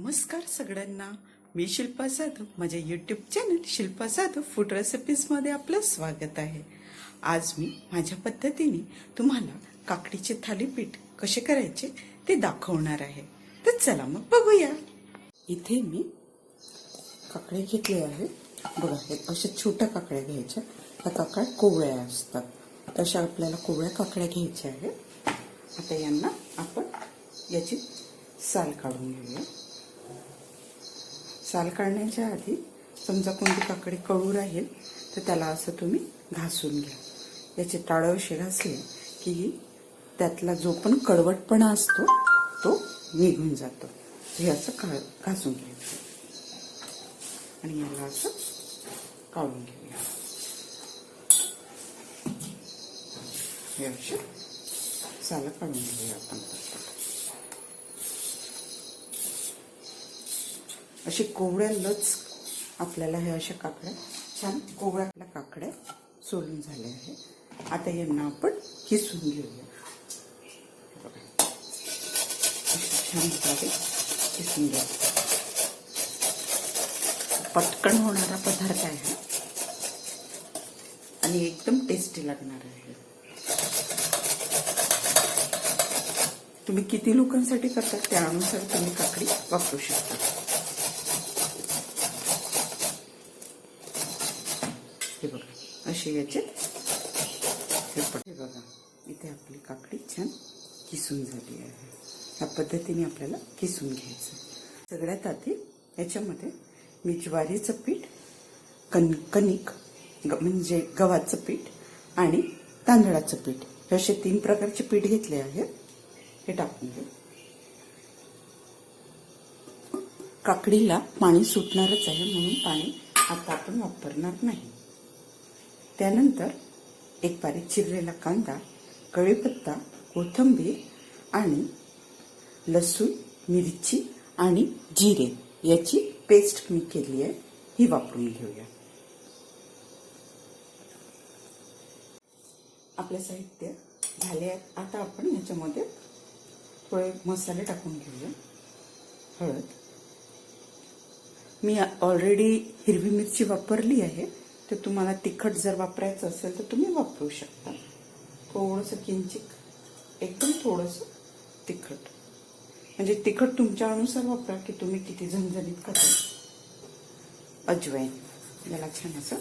नमस्कार सगळ्यांना. मी शिल्पा जाधव. माझ्या YouTube channel Shilpa Jadhav food रेसिपीजमध्ये आपलं स्वागत आहे. आज मी माझ्या पद्धतीने तुम्हाला काकडीचे थालीपीठ कसे करायचे ते दाखवणार आहे. तर चला मग बघूया. इथे मी काकडे घेतले आहे. बघा हे अशा छोट्या काकड्या घ्यायच्या. त्या काकड्या कोवळ्या असतात. तशा आपल्याला कोवळ्या काकड्या घ्यायच्या आहेत. आता यांना आपण याची साल काढून घेऊया. साल काढण्याच्या आधी समजा कोणती काकडी कळू राहील तर त्याला असं तुम्ही घासून घ्या. याचे टाळं घासले की त्यातला जो पण कडवटपणा असतो तो निघून जातो. हे असं का घासून घ्यायचं. आणि याला असं काढून घेऊया. हे असे साल काढून घेऊया आपण. अशी कोवळ्या लच आपल्याला हे अशा काकड्या छान कोवळ्या काकड्या सोलून झाल्या आहे. आता यांना आपण किसून घेऊया. छान प्रकारे किसून घ्या पटकन होणारा पदार्थ आहे आणि एकदम टेस्टी लागणार आहे. तुम्ही किती लोकांसाठी करता त्यानुसार तुम्ही काकडी वापरू शकता. हे बघा असे याचे. हे बघा इथे आपली काकडी छान किसून झाली आहे. ह्या पद्धतीने आपल्याला किसून घ्यायचं. सगळ्यात आधी याच्यामध्ये मी ज्वारीचं पीठ कन कणिक ग- म्हणजे गव्हाचं पीठ आणि तांदळाचं पीठ. हे असे तीन प्रकारचे पीठ घेतले आहे. हे टाकून घेऊ काकडीला पाणी सुटणारच आहे म्हणून पाणी आता आपण वापरणार नाही. त्यानंतर एक बारीक चिरलेला कांदा कढीपत्ता कोथिंबीर आणि लसूण मिरची आणि जिरे याची पेस्ट मी केली आहे. ही वापरून घेऊया. आपले साहित्य झाले आहेत आता आपण याच्यामध्ये थोडे मसाले टाकून घेऊया. हळद. मी ऑलरेडी हिरवी मिरची वापरली आहे. तर तुम्हाला तिखट जर वापरायचं असेल तर तुम्ही वापरू शकता. थोडंसं किंचित एकदम थोडंसं तिखट. म्हणजे तिखट तुमच्या अनुसार वापरा की तुम्ही किती झणझणीत खाता अजवाईन. याला छान असं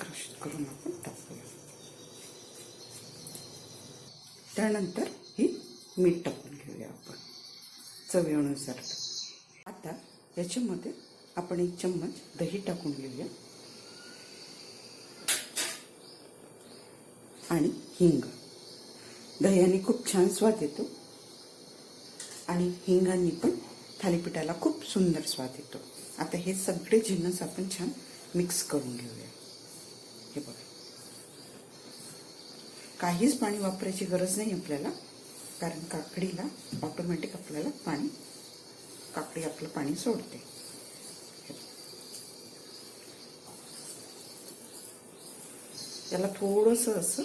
क्रश करून आपण टाकूया. त्यानंतर ही मीठ टाकून घेऊया आपण चवीनुसार. आता याच्यामध्ये आपण एक चम्मच दही टाकून घेऊया. आणि हिंग. दह्याने खूप छान स्वाद येतो. आणि हिंगांनी पण थालीपीठाला खूप सुंदर स्वाद येतो. आता हे सगळे जिन्नस आपण छान मिक्स करून घेऊया. हे बघा. काहीच पाणी वापरायची गरज नाही आपल्याला कारण काकडीला ऑटोमॅटिक आपल्याला पाणी काकडी आपलं पाणी सोडते. त्याला थोडंसं असं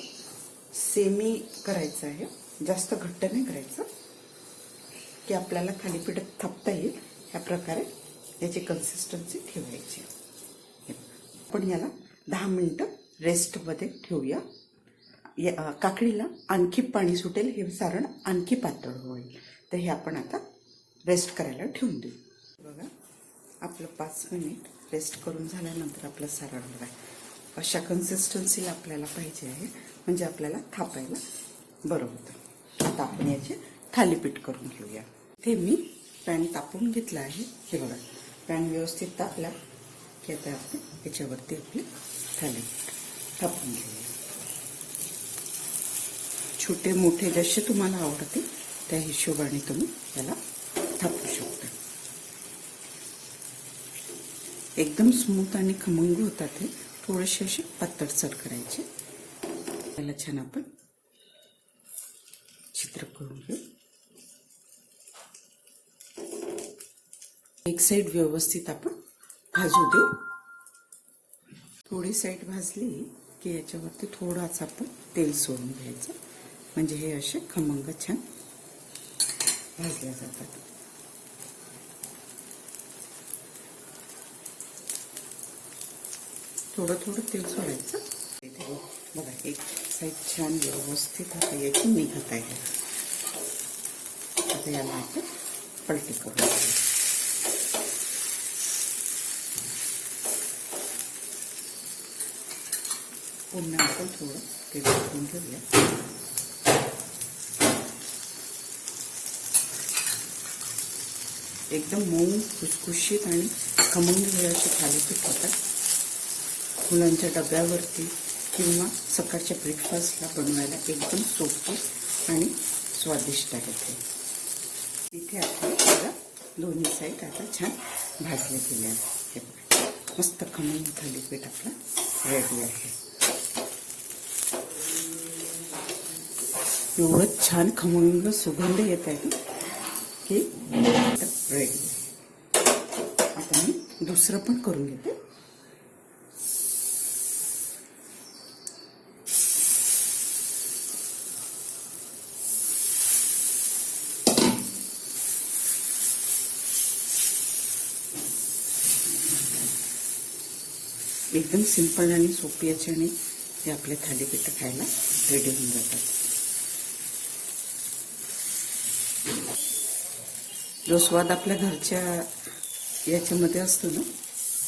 सेमी करायचं आहे. जास्त घट्ट नाही करायचं. की आपल्याला थालीपीठात थापता येईल. ह्या प्रकारे याची कन्सिस्टन्सी ठेवायची आपण याला दहा मिनटं रेस्टमध्ये ठेवूया. या- काकडीला आणखी पाणी सुटेल. हे सारण आणखी पातळ होईल. तर हे आपण आता रेस्ट करायला ठेवून देऊ. बघा. आपलं पाच मिनिट रेस्ट करून झाल्यानंतर आपलं सारण बघा. अशा कन्सिस्टन्सीला आपल्याला पाहिजे आहे. म्हणजे आपल्याला थापायला बरं होतं. आता आपण याचे थालीपीठ करून घेऊया. ते मी पॅन तापून घेतलं आहे. हे बघा पॅन व्यवस्थित तापला की आता आपण याच्यावरती आपले थालीपीठ थापून घेऊया. छोटे मोठे जसे तुम्हाला आवडते त्या हिशोबाने तुम्ही त्याला थापू शकता. एकदम स्मूथ आणि खमंग होतात हे. थोडेसे असे पातळसर करायचे. त्याला छान आपण चित्र करून घेऊ. एक साईड व्यवस्थित आपण भाजू देऊ. थोडी साईड भाजली की याच्यावरती थोडाच आपण तेल सोडून घ्यायचं. म्हणजे हे असे खमंग छान भाजल्या जातात. थोडं थोडं तेल सोडायचं. बघा एक साईड छान व्यवस्थित आता याची निघत आहे आता याला आपण पलटी करून पुन्हा आपण थोडं तेल टाकून घेऊया. एकदम मऊ खुसखुशीत आणि खमंग वेळाचे थालीपीठ होतात. मुलांच्या डब्यावरती किंवा सकाळच्या ब्रेकफास्टला बनवायला एकदम सोपी आणि स्वादिष्ट आहे ते. इथे आपण बघा दोन्ही साईड आता छान भाजले गेले आहे बघा. मस्त खमंग थालीपीठ आपला रेडी आहे. एवढं छान खमंग सुगंध येत आहे की रेडी आता मी दुसरं पण करून घेते. एकदम सिंपल आणि सोपी याच्याने ते आपले थालीपीठ खायला रेडी होऊन जातात. जो स्वाद आपल्या घरच्या याच्यामध्ये असतो ना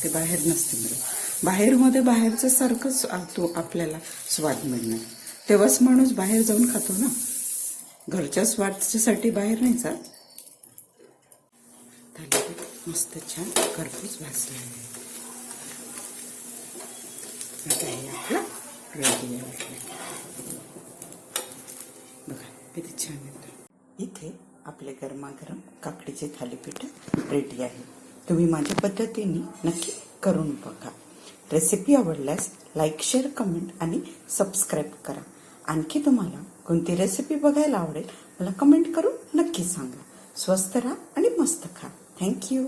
ते बाहेर नसते मिळत. बाहेरमध्ये बाहेरचं सारखंच तो आपल्याला स्वाद मिळणार. तेव्हाच माणूस बाहेर जाऊन खातो ना. घरच्या स्वादच्यासाठी बाहेर नाही जात. थालीपीठ मस्त छान घरपूस भाजलं आहे. रेडी बघा किती छान येतं इथे आपले गरमागरम काकडीचे थालीपीठ रेडी आहे. तुम्ही माझ्या पद्धतीने नक्की करून बघा. रेसिपी आवडल्यास लाईक शेअर कमेंट आणि सबस्क्राईब करा. आणखी तुम्हाला कोणती रेसिपी बघायला आवडेल मला कमेंट करून नक्की सांगा. स्वस्त राहा आणि मस्त खा. थँक्यू